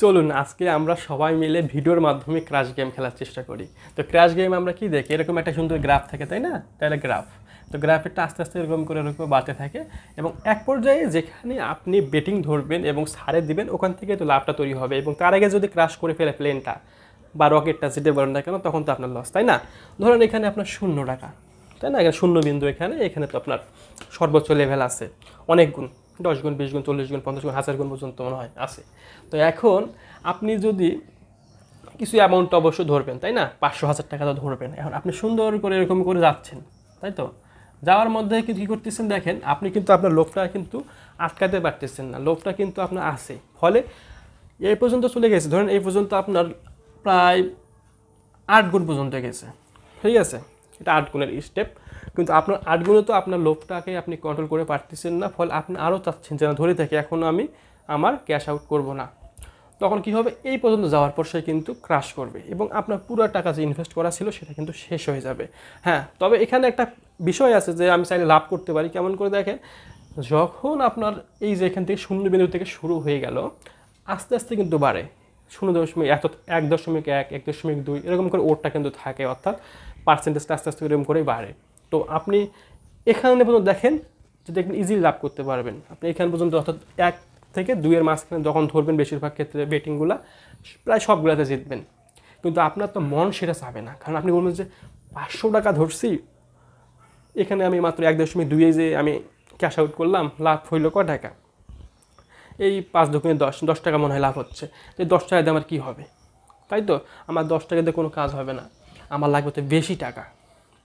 চলুন, আজকে আমরা সবাই মিলে ভিডিওর মাধ্যমে ক্র্যাশ গেম খেলার চেষ্টা করি। তো ক্র্যাশ গেম আমরা কি দেখি? এরকম একটা সুন্দর গ্রাফ থাকে, তাই না? তাহলে গ্রাফ তো গ্রাফেরটা আস্তে আস্তে এরকম করে এরকম বাড়তে থাকে এবং এক পর্যায়ে যেখানে আপনি বেটিং ধরবেন এবং সারে দিবেন, ওখান থেকে তো লাভটা তৈরি হবে এবং তার আগে যদি ক্রাশ করে ফেলে প্লেনটা বা রকেটটা যেটা বলেন না কেন, তখন তো আপনার লস তাই না? ধরেন এখানে আপনার শূন্য টাকা, তাই না? এখানে শূন্য বিন্দু এখানে এখানে তো আপনার সর্বোচ্চ লেভেল আছে, অনেক গুণ। দশ গুণ, বিশ গুণ, চল্লিশ গুণ, পঞ্চাশ গুণ, হাজার গুণ পর্যন্ত মনে হয়, আছে। তো এখন আপনি যদি কিছু অ্যামাউন্ট অবশ্যই ধরবেন, তাই না? পাঁচশো হাজার টাকা তো ধরবেন। এখন আপনি সুন্দর করে এরকম করে যাচ্ছেন, তাই তো? যাওয়ার মধ্যে কিন্তু কী করতেছেন দেখেন, আপনি কিন্তু আপনার লোভটা কিন্তু আটকাতে পারতেছেন না, লোভটা কিন্তু আপনার আছে। ফলে এই পর্যন্ত চলে গেছে। ধরেন এই পর্যন্ত আপনার প্রায় আট গুণ পর্যন্ত গেছে। ঠিক আছে? এটা আট গুণের স্টেপ কিন্তু আপনার আট গুণে তো আপনার লোভটাকে আপনি কন্ট্রোল করে পারতেছেন না, ফলে আপনি আরও চাচ্ছেন যে, না, ধরে থাকে, এখন আমি আমার ক্যাশ আউট করব না। তখন কি হবে? এই পর্যন্ত যাওয়ার পর সে কিন্তু ক্রাশ করবে এবং আপনার পুরো টাকা যে ইনভেস্ট করা ছিল সেটা কিন্তু শেষ হয়ে যাবে। হ্যাঁ তবে এখানে একটা বিষয় আছে যে, আমি চাইলে লাভ করতে পারি। কেমন করে দেখেন? যখন আপনার এই যে এখান থেকে শূন্য বিন্দু থেকে শুরু হয়ে গেল, আস্তে আস্তে কিন্তু বাড়ে। শূন্য দশমিক এত এক দশমিক এক এক দশমিক দুই, এরকম করে ওরটা কিন্তু থাকে, অর্থাৎ পার্সেন্টেজটা আস্তে আস্তে এরকম করেই বাড়ে। তো আপনি এখানে পর্যন্ত দেখেন যে দেখবেন ইজিলি লাভ করতে পারবেন। আপনি এখানে পর্যন্ত অর্থাৎ এক থেকে দুইয়ের মাঝখানে যখন ধরবেন বেশিরভাগ ক্ষেত্রে বেটিংগুলো প্রায় সবগুলোতে জিতবেন। কিন্তু আপনার তো মন সেটা চাবে না। কারণ আপনি বলবেন যে, পাঁচশো টাকা ধরছি, এখানে আমি মাত্র এক দশমিক দুইয়ে যে আমি ক্যাশ আউট করলাম, লাভ হইল ক টাকা? এই পাঁচ দোকানে দশ দশ টাকা মনে হয় লাভ হচ্ছে। তো এই দশ টাকা দিয়ে আমার কী হবে? তাই তো? আমার দশ টাকা দিয়ে কোনো কাজ হবে না। আমার লাগবে তো বেশি টাকা।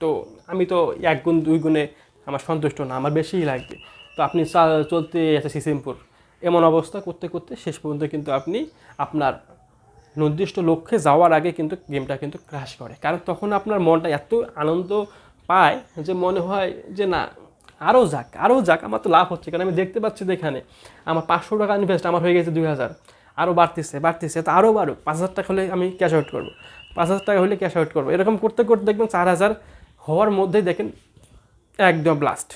তো আমি তো এক গুণ, দুই গুণে আমার সন্তুষ্ট না, আমার বেশিই লাগবে। তো আপনি চলতে আছে সিসিমপুর এমন অবস্থা করতে করতে শেষ পর্যন্ত কিন্তু আপনি আপনার নির্দিষ্ট লক্ষ্যে যাওয়ার আগে কিন্তু গেমটা কিন্তু ক্রাশ করে। কারণ তখন আপনার মনটা এত আনন্দ পায় যে মনে হয় যে না আরও যাক আরও যাক, আমার তো লাভ হচ্ছে। কারণ আমি দেখতে পাচ্ছি যে এখানে আমার পাঁচশো টাকা ইনভেস্ট আমার হয়ে গেছে দুই হাজার। আরও বাড়তেছে বাড়তেছে, তো আরও বাড়ুক। পাঁচ হাজার টাকা হলে আমি ক্যাশ আউট করব। পাঁচ হাজার টাকা হলে ক্যাশ আউট করব। এরকম করতে করতে দেখবেন চার হাজার হওয়ার মধ্যেই দেখেন একদম ব্লাস্ট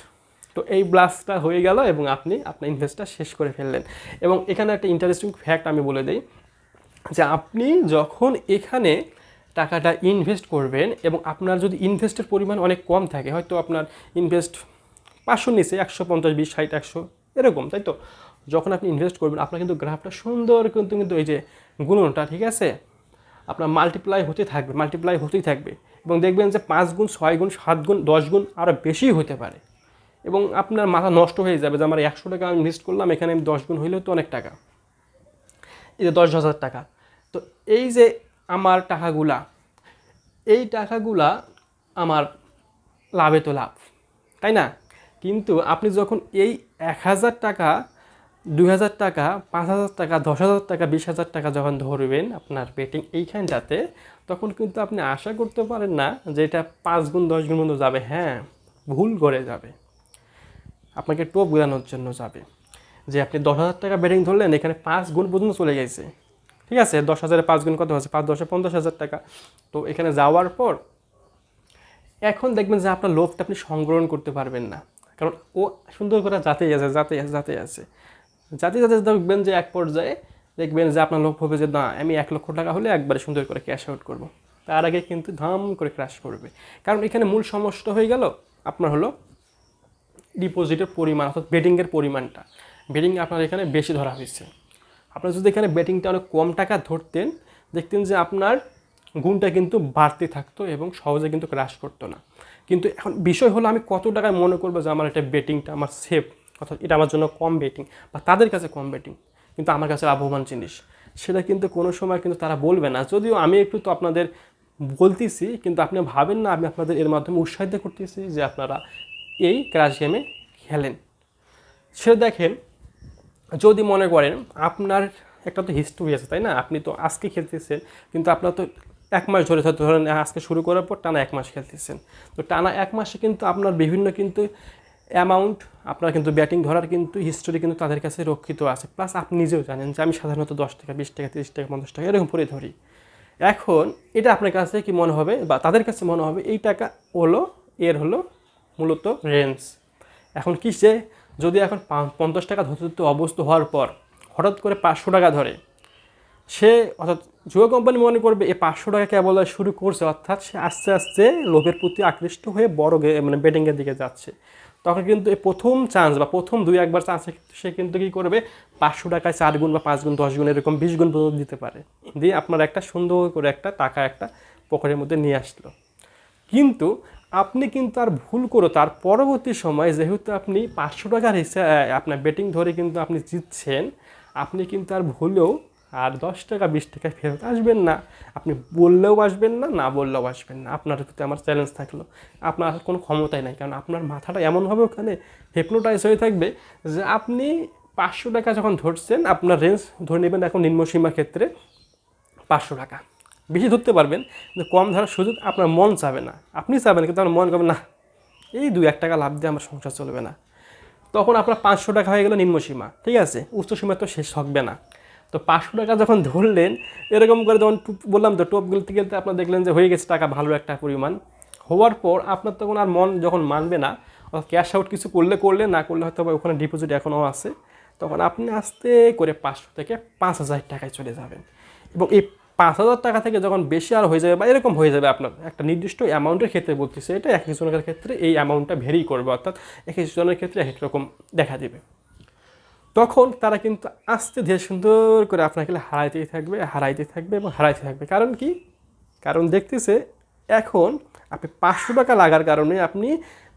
তো এই ব্লাস্টটা হয়ে গেল এবং আপনি আপনার ইনভেস্টটা শেষ করে ফেললেন। এবং এখানে একটা ইন্টারেস্টিং ফ্যাক্ট আমি বলে দিই যে আপনি যখন এখানে টাকাটা ইনভেস্ট করবেন এবং আপনার যদি ইনভেস্টের পরিমাণ অনেক কম থাকে, হয়তো আপনার ইনভেস্ট পাঁচশো নিচে একশো পঞ্চাশ, বিশ, ষাট, একশো, এরকম, তাই তো? যখন আপনি ইনভেস্ট করবেন, আপনার কিন্তু গ্রাফটা সুন্দর কিন্তু কিন্তু এই যে গুণনটা, ঠিক আছে? আপনার মাল্টিপ্লাই হতে থাকবে মাল্টিপ্লাই হতেই থাকবে এবং দেখবেন যে পাঁচ গুণ, ছয় গুণ, সাত গুণ, দশ গুণ আরও বেশি হতে পারে এবং আপনার মাথা নষ্ট হয়ে যাবে যে আমার একশো টাকা আমি ইনভেস্ট করলাম, এখানে আমি দশ গুণ হইলেও তো অনেক টাকা। এই যে দশ হাজার টাকা। তো এই যে আমার টাকাগুলা, এই টাকাগুলা আমার লাভে তো লাভ, তাই না? কিন্তু আপনি যখন এই এক হাজার টাকা দুই হাজার টাকা, পাঁচ হাজার টাকা, দশ হাজার টাকা, বিশ হাজার টাকা যখন ধরবেন আপনার বেটিং এইখানটাতে, তখন কিন্তু আপনি আশা করতে পারেন না যে এটা পাঁচ গুণ দশ গুণ মতো যাবে। হ্যাঁ ভুল করে যাবে। আপনাকে টোপ গুলানোর জন্য যাবে। যে আপনি দশ হাজার টাকা বেটিং ধরলেন, এখানে পাঁচ গুণ পর্যন্ত চলে গেছে। ঠিক আছে? দশ হাজারে পাঁচ গুণ কত আছে পাঁচ দশে পঞ্চাশ হাজার টাকা। তো এখানে যাওয়ার পর, এখন দেখবেন যে আপনার লোভটা আপনি সংগ্রহণ করতে পারবেন না। কারণ ও সুন্দর করে যাতেই আছে যাতেই আছে আছে। যাতে যাতে দেখবেন যে এক পর্যায়ে দেখবেন যে আপনার লক্ষ্য হবে যে, না, আমি এক লক্ষ টাকা হলে একবারে সুন্দর করে ক্যাশ আউট করব। তার আগে কিন্তু ধাম করে ক্র্যাশ করবে। কারণ এখানে মূল সমস্যা হয়ে গেল আপনার হলো ডিপোজিটের পরিমাণ, অর্থাৎ বেটিংয়ের পরিমাণটা। বেটিং আপনার এখানে বেশি ধরা হয়েছে। আপনার যদি এখানে বেটিংটা অনেক কম টাকা ধরতেন, দেখতেন যে আপনার গুণটা কিন্তু বাড়তে থাকতো এবং সহজে কিন্তু ক্রাশ করতো না। কিন্তু এখন বিষয় হলো আমি কত টাকায় মনে করব যে আমার এটা বেটিংটা আমার সেফ অর্থাৎ এটা আমার জন্য কম বেটিং বা তাদের কাছে কম বেটিং, কিন্তু আমার কাছে লাভবান জিনিস। সেটা কিন্তু কোনো সময় কিন্তু তারা বলবে না। যদিও আমি একটু তো আপনাদের বলতেছি, কিন্তু আপনি ভাবেন না আমি আপনাদের এর মাধ্যমে উৎসাহিত করতেছি যে আপনারা এই ক্রাশ গেমে খেলেন। সে দেখেন, যদি মনে করেন আপনার একটা তো হিস্ট্রি আছে, তাই না? আপনি তো আজকে খেলতেছেন, কিন্তু আপনার তো এক মাস ধরে, ধরেন আজকে শুরু করার পর টানা এক মাস খেলতেছেন। তো টানা এক মাসে কিন্তু আপনার বিভিন্ন কিন্তু অ্যামাউন্ট আপনার কিন্তু ব্যাটিং ধরার কিন্তু হিস্টোরি কিন্তু তাদের কাছে রক্ষিত আছে। প্লাস আপনি নিজেও জানেন যে আমি সাধারণত দশ টাকা, বিশ টাকা, তিরিশ টাকা, পঞ্চাশ টাকা এরকম করে ধরি। এখন এটা আপনার কাছে কি মনে হবে বা তাদের কাছে মনে হবে এই টাকা হলো, এর হলো মূলত রেঞ্জ এখন কি সে যদি এখন পঞ্চাশ টাকা ধরতে ধরতে অবস্থ হওয়ার পর হঠাৎ করে পাঁচশো টাকা ধরে, সে অর্থাৎ জুয়া কোম্পানি মনে করবে এই পাঁচশো টাকা কেবল শুরু করছে, অর্থাৎ সে আস্তে আস্তে লোভের প্রতি আকৃষ্ট হয়ে বড় মানে বেটিংয়ের দিকে যাচ্ছে। তখন কিন্তু এই প্রথম চান্স বা প্রথম দুই একবার চান্সে সে কিন্তু কী করবে? পাঁচশো টাকায় চার গুণ বা পাঁচ গুণ, দশ গুণ এরকম বিশ গুণ পর্যন্ত দিতে পারে। দিয়ে আপনার একটা সুন্দর করে একটা টাকা একটা পকেটের মধ্যে নিয়ে আসলো। কিন্তু আপনি কিন্তু আর ভুল করে, তার পরবর্তী সময় যেহেতু আপনি পাঁচশো টাকার হিসেবে আপনার বেটিং ধরে কিন্তু আপনি জিতছেন, আপনি কিন্তু আর ভুলেও আর দশ টাকা, বিশ টাকা ফেরত আসবেন না। আপনি বললেও আসবেন না না বললেও আসবেন না। আপনার প্রতি আমার চ্যালেঞ্জ থাকল। আপনার কোনো ক্ষমতাই নাই। কারণ আপনার মাথাটা এমনভাবে ওখানে হেপনোটাইজ হয়ে থাকবে যে আপনি পাঁচশো টাকা যখন ধরছেন, আপনার রেঞ্জ ধরে নেবেন এখন নিম্নসীমার ক্ষেত্রে পাঁচশো টাকা। বেশি ধরতে পারবেন, কিন্তু কম ধরার সুযোগ আপনার মন চাবে না। আপনি চাবেন, কিন্তু আপনার মন করবে না। এই দুই এক টাকা লাভ দিয়ে আমার সংসার চলবে না। তখন আপনার পাঁচশো টাকা হয়ে গেল নিম্নসীমা ঠিক আছে? উচ্চসীমা তো শেষ হবে না। তো পাঁচশো টাকা যখন ধরলেন, এরকম করে যখন বললাম তো টোপ গেলতে গেলতে আপনার দেখলেন যে হয়ে গেছে টাকা, ভালো একটা পরিমাণ। হওয়ার পর আপনার তখন আর মন যখন মানবে না ক্যাশ আউট কিছু করলে করলে না করলে হয়তো ওখানে ডিপোজিট এখনও আছে, তখন আপনি আস্তে করে পাঁচশো থেকে পাঁচ হাজার টাকায় চলে যাবেন। এবং এই পাঁচ হাজার টাকা থেকে যখন বেশি আর হয়ে যাবে বা এরকম হয়ে যাবে আপনার, একটা নির্দিষ্ট অ্যামাউন্টের ক্ষেত্রে বলতেছে, এটা এক একজনের ক্ষেত্রে এই অ্যামাউন্টটা ভেরি করবে, অর্থাৎ এক একজনের ক্ষেত্রে এক এক রকম দেখা দেবে। তখন তারা কিন্তু আস্তে ধীরে সুন্দর করে আপনাকে হারাইতেই থাকবে হারাইতে থাকবে এবং হারাইতে থাকবে। কারণ কি? কারণ দেখতেছে এখন আপনি পাঁচশো টাকা লাগার কারণে আপনি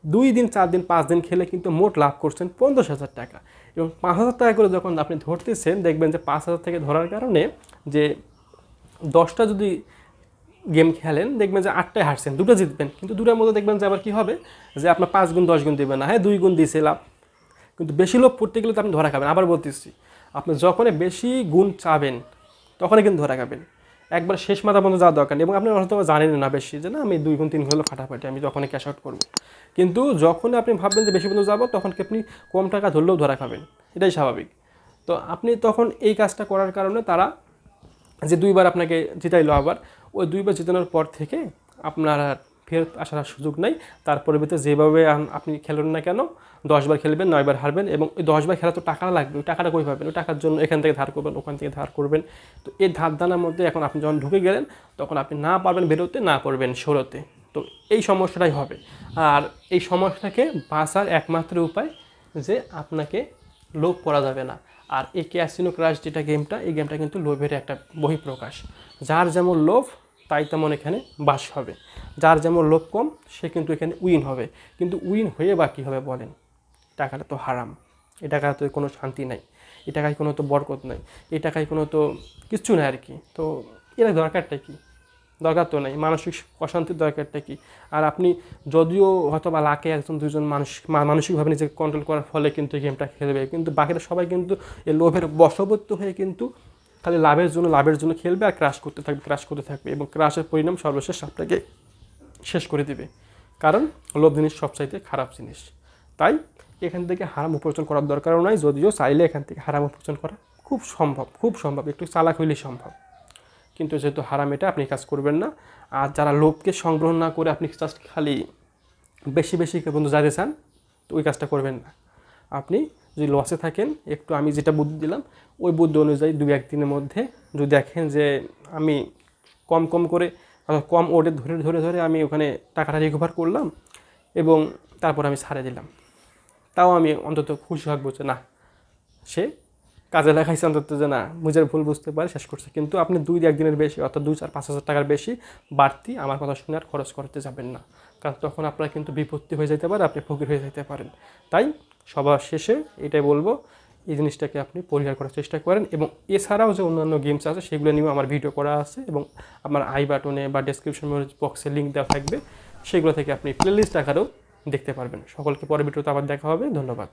দুই দিন, চার দিন, পাঁচ দিন খেলে কিন্তু মোট লাভ করছেন পঞ্চাশ হাজার টাকা। এবং পাঁচ হাজার টাকা করে যখন আপনি ধরতেছেন, দেখবেন যে পাঁচ হাজার থেকে ধরার কারণে যে দশটা যদি গেম খেলেন, দেখবেন যে আটটায় হারছেন, দুটো জিতবেন। কিন্তু দুটোর মধ্যে দেখবেন যে আবার কী হবে? যে আপনার পাঁচ গুণ, দশ গুণ দেবেন না। হ্যাঁ দুই গুণ দিয়েছে লাভ কিন্তু বেশি লোভ পড়তে গেলে তো আপনি ধরা খাবেন। আবার বলতেছি, আপনি যখনই বেশি গুণ চাবেন, তখনই কিন্তু ধরা খাবেন। একবার শেষ মাথা পর্যন্ত যাওয়ার দরকার এবং আপনি হয়তো জানেন না বেশি যে, না, আমি দুই গুণ, তিন গুণ ফাটাফাটি, আমি তখনই ক্যাশ আউট করব। কিন্তু যখন আপনি ভাববেন যে বেশি পর্যন্ত যাব, তখন কি আপনি কম টাকা ধরলেও ধরা খাবেন? এটাই স্বাভাবিক। তো আপনি তখন এই কাজটা করার কারণে তারা যে দুইবার আপনাকে জিতাইলো আবার, ওই দুইবার জিতানোর পর থেকে আপনার ফেরত আসার সুযোগ নাই। তার পরিবর্তে যেভাবে আপনি খেলেন না কেন দশবার খেলবেন নয়বার হারবেন এবং ওই দশবার খেলা তো টাকা লাগবে, ওই টাকাটা কই পাবেন? ওই টাকার জন্য এখান থেকে ধার করবেন, ওখান থেকে ধার করবেন। তো এই ধার দানার মধ্যে এখন আপনি যখন ঢুকে গেলেন, তখন আপনি না পারবেন বেরোতে, না করবেন সরোতে। তো এই সমস্যাটাই হবে। আর এই সমস্যাকে বাঁচার একমাত্র উপায় যে আপনাকে লোভ করা যাবে না। আর এই ক্যাসিনো ক্রাশ যেটা গেমটা, এই গেমটা কিন্তু লোভের একটা বহিঃপ্রকাশ। যার যেমন লোভ তাই তেমন এখানে বাস হবে। যার যেমন লোভ কম, সে কিন্তু এখানে উইন হবে। কিন্তু উইন হয়ে বা কী হবে বলেন? টাকাটা তো হারাম। এ টাকায় তো কোনো শান্তি নাই। এ টাকায় কোনো তো বরকত নাই। এ টাকায় কোনো তো কিচ্ছু নাই আর কি। তো এর দরকারটা কি? দরকার তো নাই। মানসিক অশান্তির দরকারটা কি? আর আপনি যদিও হয়তো বা লাখে একজন দুজন মানুষ মানসিকভাবে নিজেকে কন্ট্রোল করার ফলে কিন্তু গেমটা খেলবে। কিন্তু বাকিরা সবাই কিন্তু এই লোভের বশবর্তী হয়ে কিন্তু খালি লাভের জন্য লাভের জন্য খেলবে আর ক্রাশ করতে থাকবে ক্রাশ করতে থাকবে এবং ক্রাশের পরিণাম সর্বশেষ আপনাকে শেষ করে দিবে। কারণ লোভ জিনিস সবচাইতে খারাপ জিনিস। তাই এখান থেকে হারাম উপার্জন করার দরকারও নাই, যদিও চাইলে এখান থেকে হারাম উপার্জন করা খুব সম্ভব খুব সম্ভব, একটু চালাক হইলেই সম্ভব। কিন্তু যেহেতু হারাম এটা, আপনি কাজ করবেন না। আর যারা লোভকে সংগ্রহ না করে আপনি জাস্ট খালি বেশি বেশি বন্ধু যাতে চান, তো ওই কাজটা করবেন না। আপনি যদি লসে থাকেন, একটু আমি যেটা বুদ্ধি দিলাম, ওই বুদ্ধি অনুযায়ী দু একদিনের মধ্যে যদি দেখেন যে আমি কম কম করে কম ওডে ধরে ধরে ধরে আমি ওখানে টাকাটা রিকভার করলাম এবং তারপর আমি ছাড়ে দিলাম। তাও আমি অন্তত খুশি থাকব যে না, সে কাজে লাগাইছে অন্তত যে না, নিজের ভুল বুঝতে পারে, শেষ করছে। কিন্তু আপনি দুই একদিনের বেশি, অর্থাৎ দুই চার পাঁচ হাজার টাকার বেশি বাড়তি আমার কথা শুনে আর খরচ করতে যাবেন না। কারণ তখন আপনার কিন্তু বিপত্তি হয়ে যেতে পারে, আপনি ফকির হয়ে যেতে পারেন। তাই সবার শেষে এটাই বলব, এই জিনিসটাকে আপনি পরিহার করার চেষ্টা করেন এবং এছাড়াও যে অন্যান্য গেমস আছে সেগুলো নিয়েও আমার ভিডিও করা আছে এবং আমার আই বাটনে বা ডেসক্রিপশন বক্সে লিঙ্ক দেওয়া থাকবে, সেগুলো থেকে আপনি প্লেলিস্ট আকারেও দেখতে পারবেন। সকলকে পরে ভিডিওতে আবার দেখা হবে, ধন্যবাদ।